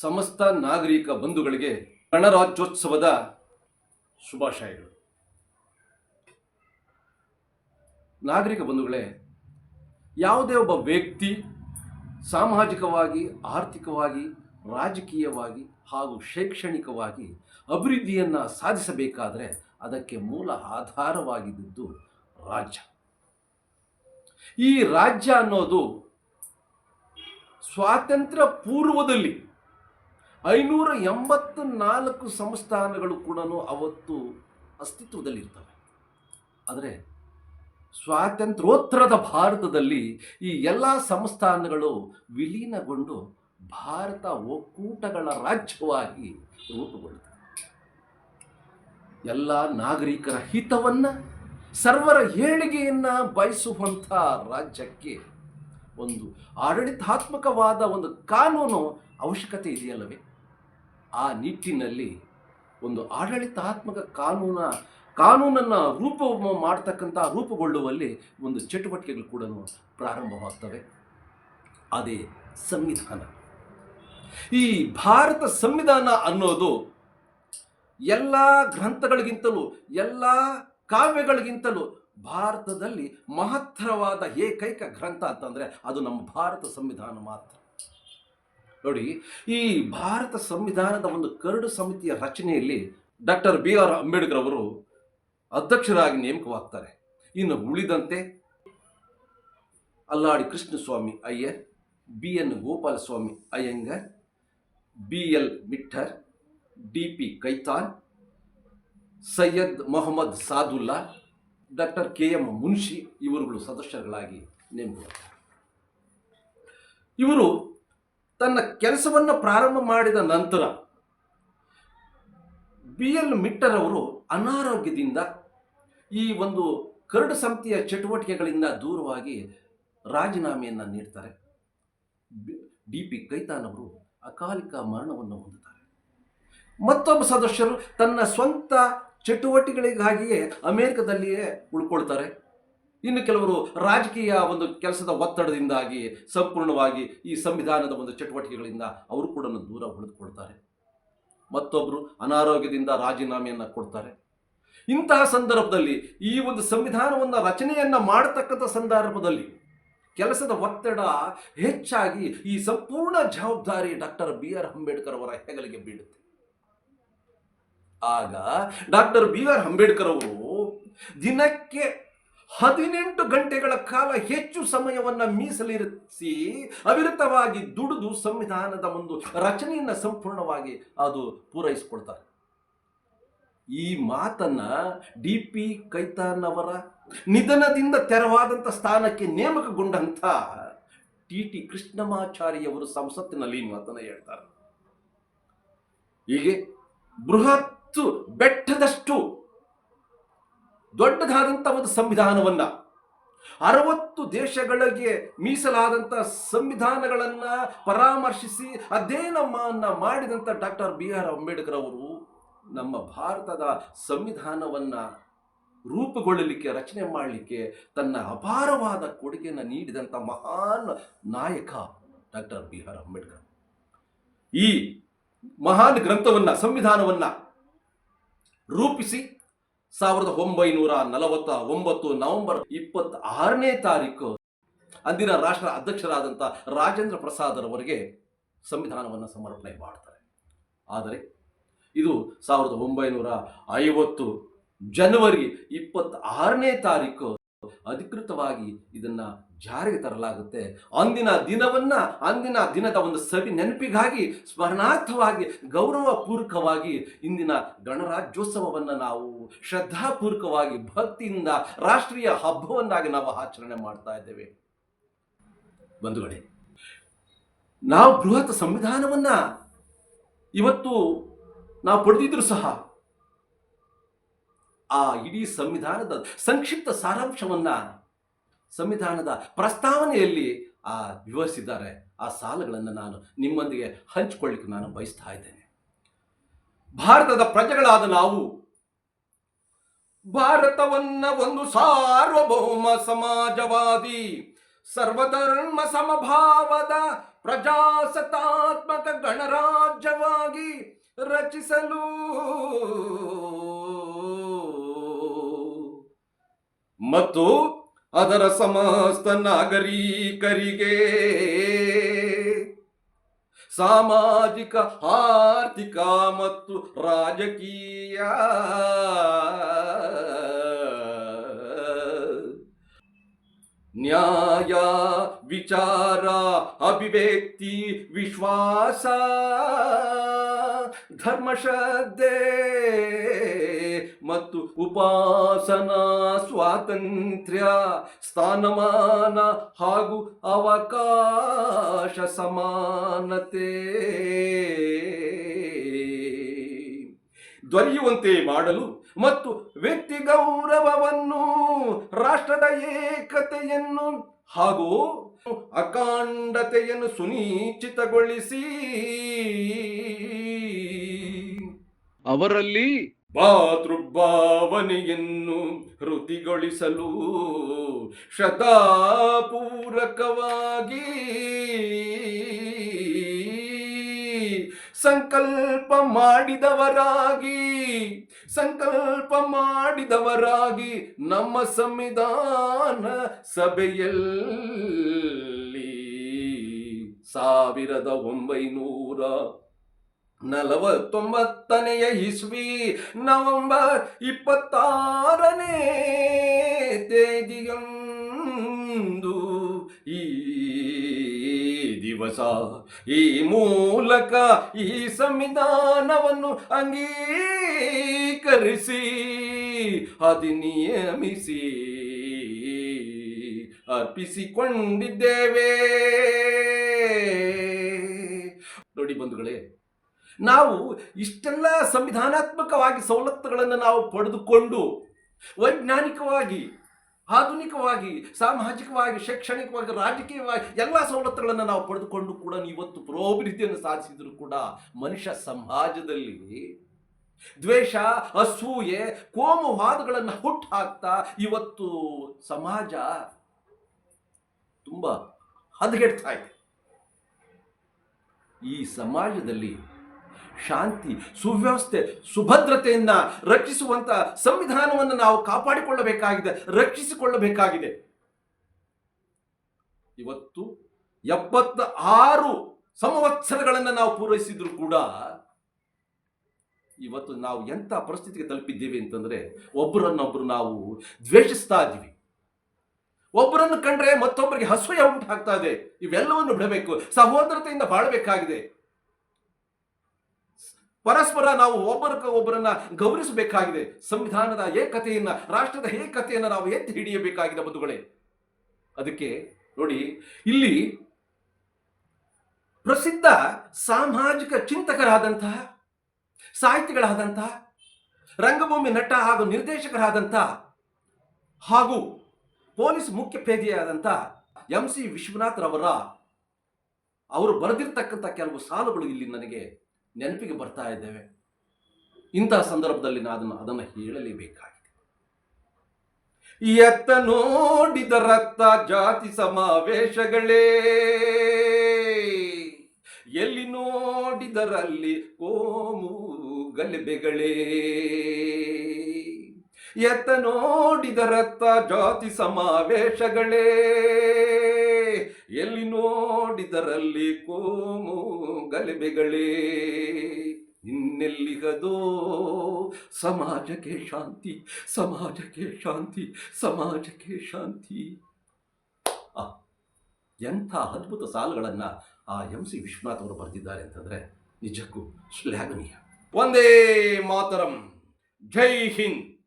ಸಮಸ್ತ ನಾಗರಿಕ ಬಂಧುಗಳಿಗೆ ಗಣರಾಜ್ಯೋತ್ಸವದ ಶುಭಾಶಯಗಳು. ನಾಗರಿಕ ಬಂಧುಗಳೇ, ಯಾವುದೇ ಒಬ್ಬ ವ್ಯಕ್ತಿ ಸಾಮಾಜಿಕವಾಗಿ, ಆರ್ಥಿಕವಾಗಿ, ರಾಜಕೀಯವಾಗಿ ಹಾಗೂ ಶೈಕ್ಷಣಿಕವಾಗಿ ಅಭಿವೃದ್ಧಿಯನ್ನು ಸಾಧಿಸಬೇಕಾದರೆ ಅದಕ್ಕೆ ಮೂಲ ಆಧಾರವಾಗಿದ್ದು ರಾಜ್ಯ. ಈ ರಾಜ್ಯ ಅನ್ನೋದು ಸ್ವಾತಂತ್ರ್ಯ ಪೂರ್ವದಲ್ಲಿ ಐನೂರ ಎಂಬತ್ತ ನಾಲ್ಕು ಸಂಸ್ಥಾನಗಳು ಕೂಡ ಅವತ್ತು ಅಸ್ತಿತ್ವದಲ್ಲಿರ್ತವೆ. ಆದರೆ ಸ್ವಾತಂತ್ರ್ಯೋತ್ತರದ ಭಾರತದಲ್ಲಿ ಈ ಎಲ್ಲ ಸಂಸ್ಥಾನಗಳು ವಿಲೀನಗೊಂಡು ಭಾರತ ಒಕ್ಕೂಟಗಳ ರಾಜ್ಯವಾಗಿ ರೂಪುಗೊಳ್ಳುತ್ತದೆ ಎಲ್ಲ ನಾಗರಿಕರ ಹಿತವನ್ನು, ಸರ್ವರ ಏಳಿಗೆಯನ್ನು ಬಯಸುವಂಥ ರಾಜ್ಯಕ್ಕೆ ಒಂದು ಆಡಳಿತಾತ್ಮಕವಾದ ಒಂದು ಕಾನೂನು ಅವಶ್ಯಕತೆ ಇದೆಯಲ್ಲವೇ? ಆ ನಿಟ್ಟಿನಲ್ಲಿ ಒಂದು ಆಡಳಿತಾತ್ಮಕ ಕಾನೂನ, ಕಾನೂನನ್ನು ರೂಪ ಮಾಡ್ತಕ್ಕಂಥ ರೂಪುಗೊಳ್ಳುವಲ್ಲಿ ಒಂದು ಚಟುವಟಿಕೆಗಳು ಕೂಡ ಪ್ರಾರಂಭವಾಗ್ತವೆ. ಅದೇ ಸಂವಿಧಾನ. ಈ ಭಾರತ ಸಂವಿಧಾನ ಅನ್ನೋದು ಎಲ್ಲ ಗ್ರಂಥಗಳಿಗಿಂತಲೂ, ಎಲ್ಲ ಕಾವ್ಯಗಳಿಗಿಂತಲೂ ಭಾರತದಲ್ಲಿ ಮಹತ್ತರವಾದ ಏಕೈಕ ಗ್ರಂಥ ಅಂತಂದರೆ ಅದು ನಮ್ಮ ಭಾರತ ಸಂವಿಧಾನ ಮಾತ್ರ. ನೋಡಿ, ಈ ಭಾರತ ಸಂವಿಧಾನದ ಒಂದು ಕರಡು ಸಮಿತಿಯ ರಚನೆಯಲ್ಲಿ ಡಾಕ್ಟರ್ ಬಿ ಆರ್ ಅಂಬೇಡ್ಕರ್ ಅವರು ಅಧ್ಯಕ್ಷರಾಗಿ ನೇಮಕವಾಗ್ತಾರೆ. ಇನ್ನು ಉಳಿದಂತೆ Alladi Krishnaswamy Iyer, B N Gopalaswamy Ayyangar, B L Mitter D P Khaitan, Syed Mohammad Saadulla, doctor K M Munshi ಇವರುಗಳು ಸದಸ್ಯರುಗಳಾಗಿ ನೇಮಕವಾಗ್ತಾರೆ. ಇವರು ತನ್ನ ಕೆಲಸವನ್ನು ಪ್ರಾರಂಭ ಮಾಡಿದ ನಂತರ ಬಿ ಎಲ್ ಮಿಟ್ಟರ್ ಅವರು ಅನಾರೋಗ್ಯದಿಂದ ಈ ಒಂದು ಕರಡು ಸಮಿತಿಯ ಚಟುವಟಿಕೆಗಳಿಂದ ದೂರವಾಗಿ ರಾಜೀನಾಮೆಯನ್ನು ನೀಡ್ತಾರೆ. ಡಿ ಪಿ ಕೈತಾನ್ ಅವರು ಅಕಾಲಿಕ ಮರಣವನ್ನು ಹೊಂದುತ್ತಾರೆ. ಮತ್ತೊಬ್ಬ ಸದಸ್ಯರು ತನ್ನ ಸ್ವಂತ ಚಟುವಟಿಕೆಗಳಿಗಾಗಿಯೇ ಅಮೆರಿಕದಲ್ಲಿಯೇ ಉಳ್ಕೊಳ್ತಾರೆ. ಇನ್ನು ಕೆಲವರು ರಾಜಕೀಯ ಒಂದು ಕೆಲಸದ ಒತ್ತಡದಿಂದಾಗಿ, ಸಂಪೂರ್ಣವಾಗಿ ಈ ಸಂವಿಧಾನದ ಒಂದು ಚಟುವಟಿಕೆಗಳಿಂದ ಅವರು ಕೂಡ ದೂರ ಉಳಿದುಕೊಳ್ತಾರೆ. ಮತ್ತೊಬ್ಬರು ಅನಾರೋಗ್ಯದಿಂದ ರಾಜೀನಾಮೆಯನ್ನು ಕೊಡ್ತಾರೆ. ಇಂತಹ ಸಂದರ್ಭದಲ್ಲಿ ಈ ಒಂದು ಸಂವಿಧಾನವನ್ನು ರಚನೆಯನ್ನು ಮಾಡತಕ್ಕಂಥ ಸಂದರ್ಭದಲ್ಲಿ ಕೆಲಸದ ಒತ್ತಡ ಹೆಚ್ಚಾಗಿ ಈ ಸಂಪೂರ್ಣ ಜವಾಬ್ದಾರಿ ಡಾಕ್ಟರ್ ಬಿ ಆರ್ ಅಂಬೇಡ್ಕರ್ ಅವರ ಹೆಗಲಿಗೆ ಬೀಳುತ್ತೆ. ಆಗ ಡಾಕ್ಟರ್ ಬಿ ಆರ್ ಅಂಬೇಡ್ಕರ್ ಅವರು ದಿನಕ್ಕೆ ಹದಿನೆಂಟು ಗಂಟೆಗಳ ಕಾಲ ಹೆಚ್ಚು ಸಮಯವನ್ನು ಮೀಸಲಿರಿಸಿ ಅವಿರತವಾಗಿ ದುಡಿದು ಸಂವಿಧಾನದ ಒಂದು ರಚನೆಯನ್ನು ಸಂಪೂರ್ಣವಾಗಿ ಅದು ಪೂರೈಸಿಕೊಳ್ತಾರೆ ಈ ಮಾತನ್ನ ಡಿ ಪಿ ಕೈತಾನ್ ಅವರ ನಿಧನದಿಂದ ತೆರವಾದಂಥ ಸ್ಥಾನಕ್ಕೆ ನೇಮಕಗೊಂಡಂಥ ಟಿ ಟಿ ಕೃಷ್ಣಮಾಚಾರಿಯವರು ಸಂಸತ್ತಿನಲ್ಲಿ ಈ ಮಾತನ್ನು ಹೇಳ್ತಾರೆ. ಹೀಗೆ ಬೃಹತ್ತು ಬೆಟ್ಟದಷ್ಟು ದೊಡ್ಡದಾದಂಥ ಒಂದು ಸಂವಿಧಾನವನ್ನು ಅರವತ್ತು ದೇಶಗಳಿಗೆ ಮೀಸಲಾದಂಥ ಸಂವಿಧಾನಗಳನ್ನು ಪರಾಮರ್ಶಿಸಿ ಅಧ್ಯಯನವನ್ನ ಮಾಡಿದಂಥ ಡಾಕ್ಟರ್ ಬಿ ಆರ್ ಅಂಬೇಡ್ಕರ್ ಅವರು ನಮ್ಮ ಭಾರತದ ಸಂವಿಧಾನವನ್ನು ರೂಪುಗೊಳ್ಳಲಿಕ್ಕೆ, ರಚನೆ ಮಾಡಲಿಕ್ಕೆ ತನ್ನ ಅಪಾರವಾದ ಕೊಡುಗೆಯನ್ನು ನೀಡಿದಂಥ ಮಹಾನ್ ನಾಯಕ ಡಾಕ್ಟರ್ ಬಿ ಆರ್ ಅಂಬೇಡ್ಕರ್. ಈ ಮಹಾನ್ ಗ್ರಂಥವನ್ನ, ಸಂವಿಧಾನವನ್ನು ರೂಪಿಸಿ ಸಾವಿರದ ಒಂಬೈನೂರ ನಲವತ್ತ ಒಂಬತ್ತು ನವೆಂಬರ್ ಇಪ್ಪತ್ತ ಆರನೇ ತಾರೀಕು ಅಂದಿನ ರಾಷ್ಟ್ರ ಅಧ್ಯಕ್ಷರಾದಂಥ ರಾಜೇಂದ್ರ ಪ್ರಸಾದರವರಿಗೆ ಸಂವಿಧಾನವನ್ನು ಸಮರ್ಪಣೆ ಮಾಡ್ತಾರೆ. ಆದರೆ ಇದು ಸಾವಿರದ ಒಂಬೈನೂರ ಐವತ್ತು ಜನವರಿ ಇಪ್ಪತ್ತಾರನೇ ತಾರೀಕು ಅಧಿಕೃತವಾಗಿ ಇದನ್ನ ಜಾರಿಗೆ ತರಲಾಗುತ್ತೆ. ಅಂದಿನ ದಿನವನ್ನ, ಅಂದಿನ ದಿನದ ಒಂದು ಸವಿ ನೆನಪಿಗಾಗಿ, ಸ್ಮರಣಾರ್ಥವಾಗಿ, ಗೌರವಪೂರ್ವಕವಾಗಿ ಇಂದಿನ ಗಣರಾಜ್ಯೋತ್ಸವವನ್ನು ನಾವು ಶ್ರದ್ಧಾಪೂರ್ವಕವಾಗಿ, ಭಕ್ತಿಯಿಂದ, ರಾಷ್ಟ್ರೀಯ ಹಬ್ಬವನ್ನಾಗಿ ನಾವು ಆಚರಣೆ ಮಾಡ್ತಾ ಇದ್ದೇವೆ. ಬಂಧುಗಳೇ, ನಾವು ಬೃಹತ್ ಸಂವಿಧಾನವನ್ನ ಇವತ್ತು ನಾವು ಪಡೆದಿದ್ರು ಸಹ ಆ ಇಡೀ ಸಂವಿಧಾನದ ಸಂಕ್ಷಿಪ್ತ ಸಾರಾಂಶವನ್ನ ಸಂವಿಧಾನದ ಪ್ರಸ್ತಾವನೆಯಲ್ಲಿ, ಆ, ವಿವರಿಸಿದ್ದಾರೆ. ಆ ಸಾಲುಗಳನ್ನು ನಾನು ನಿಮ್ಮೊಂದಿಗೆ ಹಂಚಿಕೊಳ್ಳಿಕ್ಕೆ ನಾನು ಬಯಸ್ತಾ ಇದ್ದೇನೆ. ಭಾರತದ ಪ್ರಜೆಗಳಾದ ನಾವು, ಭಾರತವನ್ನ ಒಂದು ಸಾರ್ವಭೌಮ ಸಮಾಜವಾದಿ, ಸರ್ವಧರ್ಮ ಸಮಭಾವದ ಪ್ರಜಾಸತ್ತಾತ್ಮಕ ಗಣರಾಜ್ಯವಾಗಿ ರಚಿಸಲು ಮತ್ತು ಅದರ ಸಮಸ್ತ ನಾಗರಿಕರಿಗೆ ಸಾಮಾಜಿಕ ಆರ್ಥಿಕ ಮತ್ತು ರಾಜಕೀಯ ನ್ಯಾಯ ವಿಚಾರ ಅಭಿವ್ಯಕ್ತಿ ವಿಶ್ವಾಸ ಧರ್ಮಶ್ರದ್ಧೆ ಮತ್ತು ಉಪಾಸನಾ ಸ್ವಾತಂತ್ರ್ಯ, ಸ್ಥಾನಮಾನ ಹಾಗೂ ಅವಕಾಶ ಸಮಾನತೆ. ದೊರೆಯುವಂತೆ ಮಾಡಲು ಮತ್ತು ವ್ಯಕ್ತಿ ಗೌರವವನ್ನು, ರಾಷ್ಟ್ರದ ಏಕತೆಯನ್ನು ಹಾಗೂ ಅಕಾಂಡತೆಯನ್ನು ಸುನಿಶ್ಚಿತಗೊಳಿಸಿ ಅವರಲ್ಲಿ ಭಾತೃಭಾವನೆಯನ್ನು ವೃದ್ಧಿಗೊಳಿಸಲು ಶತಾಪೂರಕವಾಗಿ ಸಂಕಲ್ಪ ಮಾಡಿದವರಾಗಿ ಸಂಕಲ್ಪ ಮಾಡಿದವರಾಗಿ ನಮ್ಮ ಸಂವಿಧಾನ ಸಭೆಯಲ್ಲಿ ಸಾವಿರದ ಒಂಬೈನೂರ ನಲವತ್ತೊಂಬತ್ತನೆಯ ಇಸ್ವಿ ನವೆಂಬರ್ ಇಪ್ಪತ್ತಾರನೇ ತೇದಿಯೊಂದು ಈ ದಿವಸ, ಈ ಮೂಲಕ ಈ ಸಂವಿಧಾನವನ್ನು ಅಂಗೀಕರಿಸಿ, ಅಧಿನಿಯಮಿಸಿ, ಅರ್ಪಿಸಿಕೊಂಡಿದ್ದೇವೆ. ನೋಡಿ ಬಂಧುಗಳೇ ನಾವು ಇಷ್ಟೆಲ್ಲ ಸಂವಿಧಾನಾತ್ಮಕವಾಗಿ ಸವಲತ್ತುಗಳನ್ನು ನಾವು ಪಡೆದುಕೊಂಡು ವೈಜ್ಞಾನಿಕವಾಗಿ, ಆಧುನಿಕವಾಗಿ, ಸಾಮಾಜಿಕವಾಗಿ, ಶೈಕ್ಷಣಿಕವಾಗಿ, ರಾಜಕೀಯವಾಗಿ ಎಲ್ಲ ಸವಲತ್ತುಗಳನ್ನು ನಾವು ಪಡೆದುಕೊಂಡು ಕೂಡ ಇವತ್ತು ಪುರೋಭಿವೃದ್ಧಿಯನ್ನು ಸಾಧಿಸಿದರೂ ಕೂಡ ಮನುಷ್ಯ ಸಮಾಜದಲ್ಲಿ ದ್ವೇಷ, ಅಸೂಯೆ ಕೋಮುವಾದಗಳನ್ನು ಹುಟ್ಟು ಹಾಕ್ತಾ ಇವತ್ತು ಸಮಾಜ ತುಂಬ ಹದಗೆಡ್ತಾ ಇದೆ. ಈ ಸಮಾಜದಲ್ಲಿ ಶಾಂತಿ, ಸುವ್ಯವಸ್ಥೆ ಸುಭದ್ರತೆಯನ್ನು ರಕ್ಷಿಸುವಂತ ಸಂವಿಧಾನವನ್ನು ನಾವು ಕಾಪಾಡಿಕೊಳ್ಳಬೇಕಾಗಿದೆ, ರಕ್ಷಿಸಿಕೊಳ್ಳಬೇಕಾಗಿದೆ. ಇವತ್ತು ಎಪ್ಪತ್ತ ಆರು ಸಂವತ್ಸರಗಳನ್ನು ನಾವು ಪೂರೈಸಿದ್ರು ಕೂಡ ಇವತ್ತು ನಾವು ಎಂಥ ಪರಿಸ್ಥಿತಿಗೆ ತಲುಪಿದ್ದೇವೆ ಅಂತಂದ್ರೆ ಒಬ್ಬರನ್ನೊಬ್ಬರು ನಾವು ದ್ವೇಷಿಸ್ತಾ ಇದ್ದೀವಿ. ಒಬ್ಬರನ್ನು ಕಂಡ್ರೆ ಮತ್ತೊಬ್ಬರಿಗೆ ಹಸುವೆ ಉಂಟಾಗ್ತಾ ಇದೆ. ಇವೆಲ್ಲವನ್ನು ಬಿಡಬೇಕು, ಸಹೋದರತೆಯಿಂದ ಬಾಳಬೇಕಾಗಿದೆ. ಪರಸ್ಪರ ನಾವು ಒಬ್ಬರಕ್ಕೆ ಒಬ್ಬರನ್ನ ಗೌರವಿಸಬೇಕಾಗಿದೆ. ಸಂವಿಧಾನದ ಏಕತೆಯನ್ನ, ರಾಷ್ಟ್ರದ ಏಕತೆಯನ್ನ ನಾವು ಎತ್ತಿ ಹಿಡಿಯಬೇಕಾಗಿದೆ ಬಂಧುಗಳೇ. ಅದಕ್ಕೆ ನೋಡಿ, ಇಲ್ಲಿ ಪ್ರಸಿದ್ಧ ಸಾಮಾಜಿಕ ಚಿಂತಕರಾದಂತಹ, ಸಾಹಿತಿಗಳಾದಂತಹ, ರಂಗಭೂಮಿ ನಟ ಹಾಗೂ ನಿರ್ದೇಶಕರಾದಂತಹ ಹಾಗೂ ಪೊಲೀಸ್ ಮುಖ್ಯ ಪೇದೆಯಾದಂಥ ಎಂ ಸಿ ವಿಶ್ವನಾಥ್ ರವರ ಅವರು ಬರೆದಿರ್ತಕ್ಕಂಥ ಕೆಲವು ಸಾಲುಗಳು ಇಲ್ಲಿ ನನಗೆ ನೆನಪಿಗೆ ಬರ್ತಾ ಇದ್ದೇವೆ. ಇಂತಹ ಸಂದರ್ಭದಲ್ಲಿ ನಾನು ಅದನ್ನು ಅದನ್ನು ಹೇಳಲೇಬೇಕಾಗಿದೆ. ಎತ್ತ ನೋಡಿದ ರಕ್ತ ಜಾತಿ ಸಮಾವೇಶಗಳೇ. ಎಲ್ಲಿ ನೋಡಿದರಲ್ಲಿ ಕೋಮು ಗಲಭೆಗಳೇ ಎತ್ತ ನೋಡಿದ ರಕ್ತ ಜಾತಿ ಸಮಾವೇಶಗಳೇ. ಎಲ್ಲಿ ನೋಡಿದರಲ್ಲಿ ಕೋಮು ಗಲಭೆಗಳೇ ಇನ್ನೆಲ್ಲಿಗದೋ ಸಮಾಜಕ್ಕೆ ಶಾಂತಿ ಸಮಾಜಕ್ಕೆ ಶಾಂತಿ ಸಮಾಜಕ್ಕೆ ಶಾಂತಿ. ಎಂಥ ಅದ್ಭುತ ಸಾಲುಗಳನ್ನು ಆ ಎಂ ಸಿ ವಿಶ್ವನಾಥ್ ಅವರು ಬರೆದಿದ್ದಾರೆ ಅಂತಂದರೆ ನಿಜಕ್ಕೂ ಶ್ಲಾಘನೀಯ. ಒಂದೇ ಮಾತರಂ. ಜೈ ಹಿಂದ್.